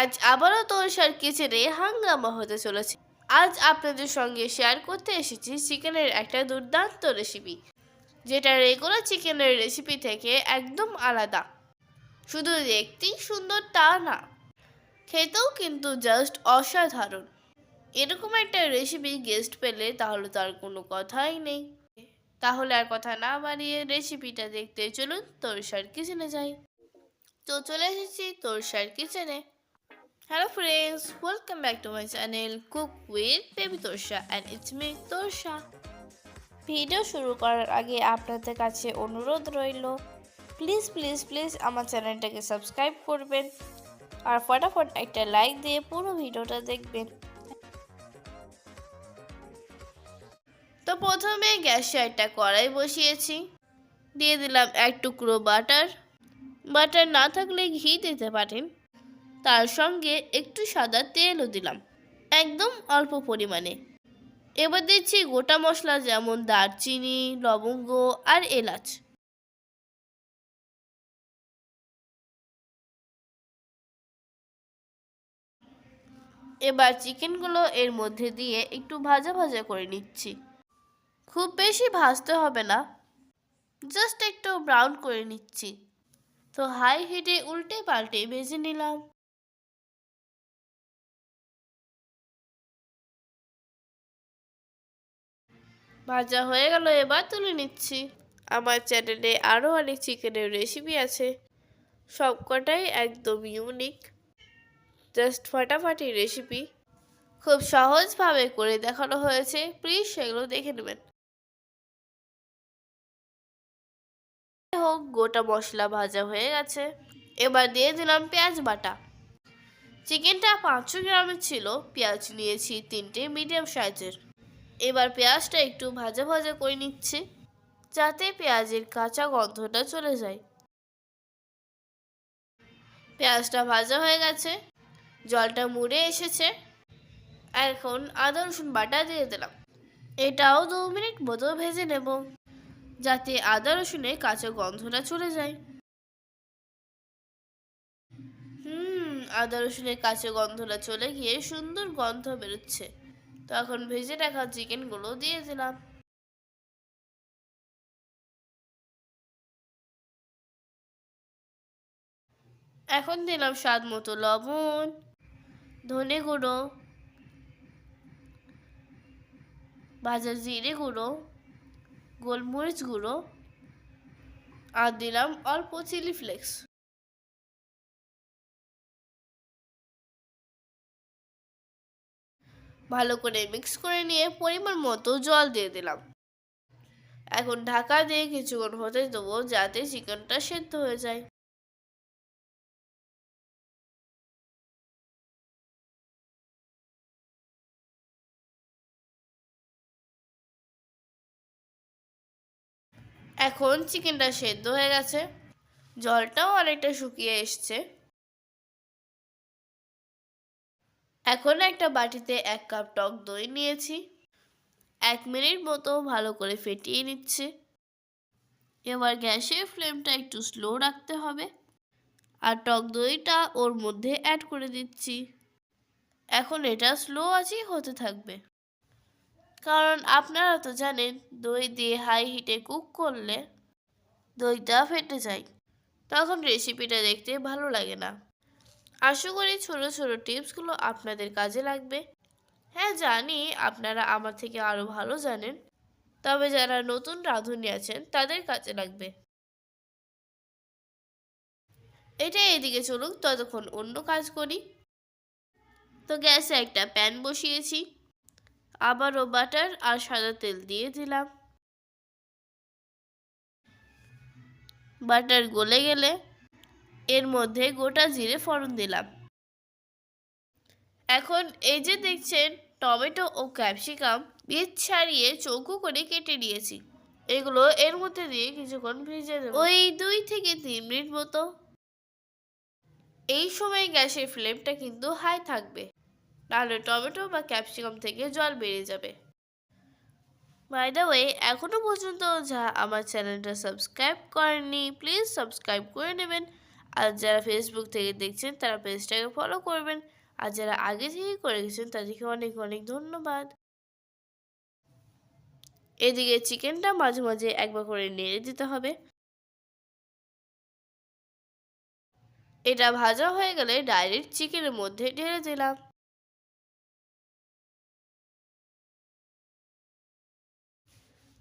আজ আবারও তোরসার কিচেনে হাঙ্গামা হতে চলেছে। আজ আপনাদের সঙ্গে শেয়ার করতে এসেছি চিকেনের একটা দুর্দান্ত রেসিপি যেটা রেগুলার চিকেনের রেসিপি থেকে একদম আলাদা। শুধু দেখতেই সুন্দর তা না, খেতেও কিন্তু জাস্ট অসাধারণ। এরকম একটা রেসিপি গেস্ট পেলে তাহলে তার কোনো কথাই নেই। তাহলে আর কথা না বাড়িয়ে রেসিপিটা দেখতে চলুন তোর তোরসার কিচেনে যাই। তো চলে এসেছি তোর তোরসার কিচেনে। Hello friends welcome back to my channel cook with baby Torsa and it's me Torsa video শুরু করার আগে আপনাদের কাছে অনুরোধ রইল প্লিজ প্লিজ প্লিজ আমার চ্যানেলটাকে সাবস্ক্রাইব করবেন আর ফটাফট একটা লাইক দিয়ে পুরো ভিডিওটা দেখবেন। তো প্রথমে গ্যাসে একটা কড়াই বসিয়েছি, দিয়ে দিলাম এক টুকরো বাটার বাটার না থাকলে ঘি দিতে পারেন। তার সঙ্গে একটু সাদা তেলও দিলাম, একদম অল্প পরিমাণে। এবার দিচ্ছি গোটা মশলা যেমন দারচিনি, লবঙ্গ আর এলাচ। এবার চিকেনগুলো এর মধ্যে দিয়ে একটু ভাজা ভাজা করে নিচ্ছি। খুব বেশি ভাজতে হবে না, জাস্ট একটু ব্রাউন করে নিচ্ছি। তো হাই হিটে উল্টে পাল্টে ভেজে নিলাম। ভাজা হয়ে গেল, এবার তুলে নিচ্ছি। আমার চ্যানেলে আরও অনেক চিকেনের রেসিপি আছে। সবকটাই একদম ইউনিক জাস্ট ফাটাফাটি রেসিপি খুব সহজভাবে করে দেখানো হয়েছে। প্লিজ সেগুলো দেখে নেবেন। হোক, গোটা মশলা ভাজা হয়ে গেছে। এবার দিয়ে দিলাম পেঁয়াজ বাটা। চিকেনটা পাঁচশো গ্রামের ছিল। পেঁয়াজ নিয়েছি তিনটে মিডিয়াম সাইজের এবার পেঁয়াজটা একটু ভাজা ভাজা করে নিচ্ছি, যাতে পেঁয়াজের কাঁচা গন্ধটা চলে যায়। পেঁয়াজটা ভাজা হয়ে গেছে, জলটা মুড়ে এসেছে। এখন আদা, রসুন বাটা দিয়ে দিলাম। এটাও দু মিনিট মতো ভেজে নেব, যাতে আদা রসুনে কাঁচা গন্ধটা চলে যায়। হুম, আদা, রসুনের কাঁচা গন্ধটা চলে গিয়ে সুন্দর গন্ধ বেরোচ্ছে। তখন ভেজে রাখা চিকেনগুলো দিয়ে দিলাম। এখন দিলাম স্বাদ মতো লবণ, ধনে গুঁড়ো ভাজা জিরে গুঁড়ো, গোলমরিচ গুঁড়ো, আর দিলাম অল্প চিলি ফ্লেক্স। ভালো করে মিক্স করে নিয়ে পরিমাণ মতো জল দিয়ে দিলাম। এখন ঢাকা দিয়ে কিছুক্ষণ হতে দেবো যাতে চিকেনটা সেদ্ধ হয়ে যায়। এখন চিকেনটা সেদ্ধ হয়ে গেছে। জলটাও অনেকটা শুকিয়ে এসছে। এখন একটা বাটিতে এক কাপ টক দই নিয়েছি। এক মিনিট মতো ভালো করে ফেটিয়ে নিচ্ছে। এবার গ্যাসের ফ্লেমটা একটু স্লো রাখতে হবে। আর টক দইটা ওর মধ্যে অ্যাড করে দিচ্ছি। এখন এটা স্লো আছেই হতে থাকবে। কারণ আপনারা তো জানেন, দই দিয়ে হাই হিটে কুক করলে দইটা ফেটে যায়। তখন রেসিপিটা দেখতে ভালো লাগে না। আশা করি ছোটো ছোটো টিপসগুলো আপনাদের কাজে লাগবে। হ্যাঁ জানি আপনারা আমার থেকে আরও ভালো জানেন। তবে যারা নতুন রাঁধুনি আছেন, তাদের কাজে লাগবে। এটা এদিকে চলুক ততক্ষণ অন্য কাজ করি। তো গ্যাসে একটা প্যান বসিয়েছি। আবারও বাটার আর সাদা তেল দিয়ে দিলাম। বাটার গলে গেলে এর মধ্যে গোটা জিরে ফোড়ন দিলাম। এখন এই যে দেখছেন, টমেটো ও ক্যাপসিকাম বীজ ছাড়িয়ে চৌকো করে কেটে নিয়েছি। এগুলো এর মধ্যে দিয়ে কিছুক্ষণ ভেজে দেবো ওই দুই থেকে তিন মিনিট মতো। এই সময় গ্যাসের ফ্লেমটা কিন্তু হাই থাকবে। নাহলে টমেটো বা ক্যাপসিকাম থেকে জল বেরিয়ে যাবে। বাই দ্য ওয়ে এখনও পর্যন্ত যা আমার চ্যানেলটা সাবস্ক্রাইব করেননি, প্লিজ সাবস্ক্রাইব করে নেবেন। আর যারা ফেসবুক থেকে দেখছেন, তারা পেজটাকে ফলো করবেন। আর যারা আগে থেকে করে গেছেন, তাদেরকে অনেক অনেক ধন্যবাদ। এদিকে চিকেনটা মাঝে মাঝে একবার করে নেড়ে দিতে হবে। এটা ভাজা হয়ে গেলে ডাইরেক্ট চিকেনের মধ্যে ঢেলে দিলাম।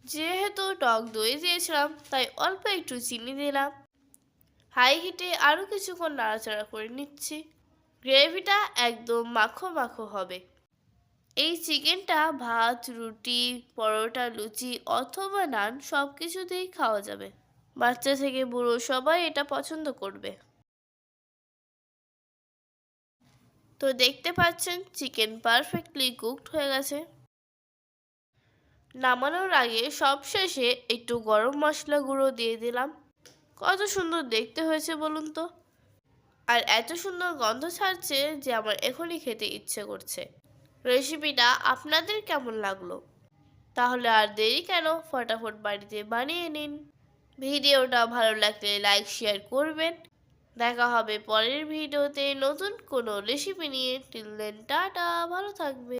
যেহেতু টক দই দিয়েছিলাম, তাই অল্প একটু চিনি দিলাম। হাই হিটে আরও কিছুক্ষণ নাড়াচাড়া করে নিচ্ছি। গ্রেভিটা একদম মাখো মাখো হবে। এই চিকেনটা ভাত, রুটি, পরোটা, লুচি অথবা নান সব কিছুতেই খাওয়া যাবে। বাচ্চা থেকে বুড়ো সবাই এটা পছন্দ করবে। তো দেখতে পাচ্ছেন চিকেন পারফেক্টলি কুকড হয়ে গেছে। নামানোর আগে সবশেষে একটু গরম মশলা গুঁড়ো দিয়ে দিলাম। কত সুন্দর দেখতে হয়েছে বলুন তো। আর এত সুন্দর গন্ধ ছাড়ছে যে আমার এখনই খেতে ইচ্ছে করছে। রেসিপিটা আপনাদের কেমন লাগল? তাহলে আর দেরি কেন? ফটাফট বাড়িতে বানিয়ে নিন। ভিডিওটা ভালো লাগলে লাইক, শেয়ার করবেন। দেখা হবে পরের ভিডিওতে নতুন কোনো রেসিপি নিয়ে। টিল দেন, টাটা, ভালো থাকবে